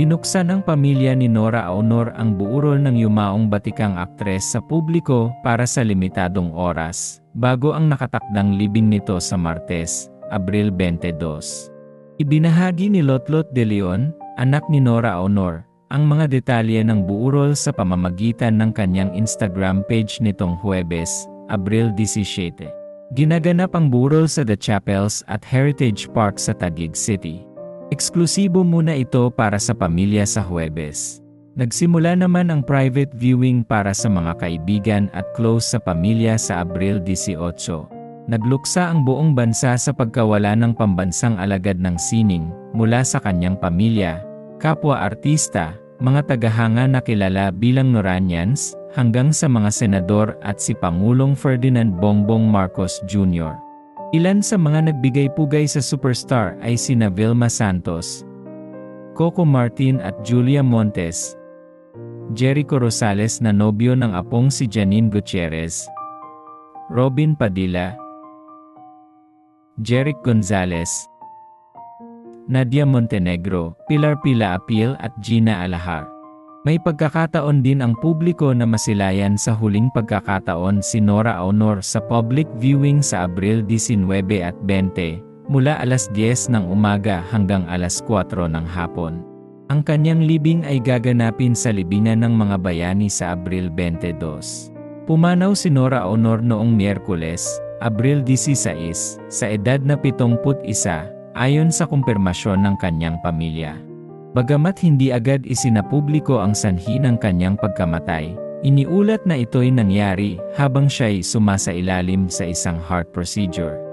Binuksan ng pamilya ni Nora Aunor ang buurol ng yumaong batikang aktres sa publiko para sa limitadong oras, bago ang nakatakdang libing nito sa Martes, Abril 22. Ibinahagi ni Lotlot de Leon, anak ni Nora Aunor, ang mga detalye ng buurol sa pamamagitan ng kanyang Instagram page nitong Huwebes, Abril 17. Ginaganap ang burol sa The Chapels at Heritage Park sa Taguig City. Eksklusibo muna ito para sa pamilya sa Huwebes. Nagsimula naman ang private viewing para sa mga kaibigan at close sa pamilya sa Abril 18. Nagluksa ang buong bansa sa pagkawala ng pambansang alagad ng sining mula sa kanyang pamilya, kapwa artista, mga tagahanga na kilala bilang Noranians, hanggang sa mga senador at si Pangulong Ferdinand Bongbong Marcos Jr. Ilan sa mga nagbigay-pugay sa superstar ay sina Vilma Santos, Coco Martin at Julia Montes, Jericho Rosales na nobyo ng apong si Janine Gutierrez, Robin Padilla, Jeric Gonzalez, Nadia Montenegro, Pilar Pila Apil at Gina Alahar. May pagkakataon din ang publiko na masilayan sa huling pagkakataon si Nora Aunor sa public viewing sa Abril 19 at 20, mula alas 10 ng umaga hanggang alas 4 ng hapon. Ang kanyang libing ay gaganapin sa libingan ng mga bayani sa Abril 22. Pumanaw si Nora Aunor noong Miyerkules, Abril 16, sa edad na 71, ayon sa kumpirmasyon ng kanyang pamilya. Bagamat hindi agad isinapubliko ang sanhi ng kanyang pagkamatay, iniulat na ito'y nangyari habang siya'y sumasailalim sa isang heart procedure.